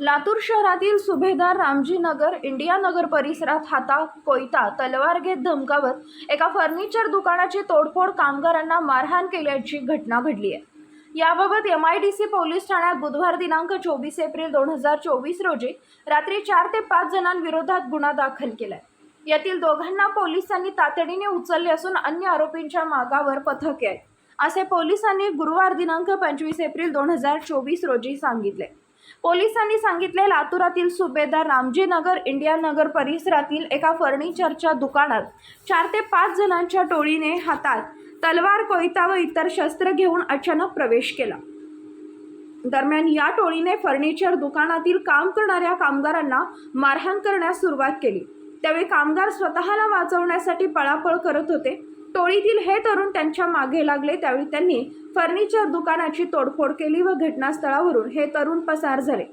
लातूर शहरातील सुभेदार रामजी नगर इंडिया नगर परिसरात हाता कोयता तलवार घेत धमकावत एका फर्निचर दुकानाची तोडफोड कामगारांना मारहाण केल्याची घटना घडली आहे. याबाबत M I D C police ठाण्यात बुधवार दिनांक चोवीस एप्रिल दोन हजार चोवीस रोजी रात्री चार ते पाच जणांविरोधात गुन्हा दाखल केलाय. यातील दोघांना पोलिसांनी तातडीने उचलले असून अन्य आरोपींच्या मागावर पथके आहे असे पोलिसांनी गुरुवार दिनांक पंचवीस एप्रिल दोन हजार चोवीस रोजी सांगितले. पोलिसांनी सांगितले लातूरातील सुभेदार रामजी नगर इंडिया नगर परिसरातील एका फर्निचरच्या दुकानात चार ते पाच जणांच्या टोळीने हातात तलवार कोयता व इतर शस्त्र घेऊन अचानक प्रवेश केला. दरम्यान या टोळीने फर्निचर दुकानातील काम करणाऱ्या कामगारांना मारहाण करण्यास सुरुवात केली. त्यावेळी कामगार स्वतःला वाचवण्यासाठी पळापळ करत होते. टोळीतील हे तरुण त्यांच्या मागे लागले. त्यावेळी त्यांनी फर्निचर दुकानाची तोडफोड केली व घटनास्थळावरून हे तरुण पसार झाले.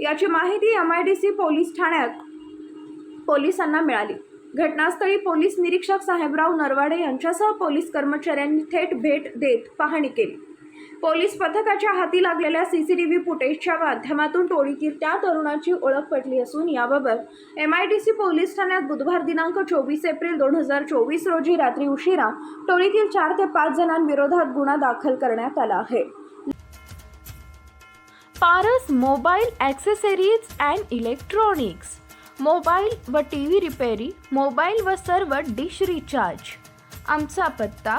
याची माहिती M I D C police ठाण्यात पोलिसांना मिळाली. घटनास्थळी पोलीस निरीक्षक साहेबराव नरवाडे यांच्यासह पोलीस कर्मचाऱ्यांनी थेट भेट देत पाहणी केली. पोलीस पथकाच्या हाती लागलेल्या सी सी टी व्ही फुटेजच्या माध्यमातून टोळीतील त्या तरुणाची ओळख पटली असून याबाबत M I D C police ठाण्यात बुधवार दिनांक चोवीस एप्रिल दोन हजार चोवीस रोजी रात्री उशिरा टोळीतील चार ते पाच जणांविरोधात गुन्हा दाखल करण्यात आला आहे. Paras mobile accessories and electronics. Mobile व टी व्ही रिपेरी मोबाईल व सर्व डिश रिचार्ज. आमचा पत्ता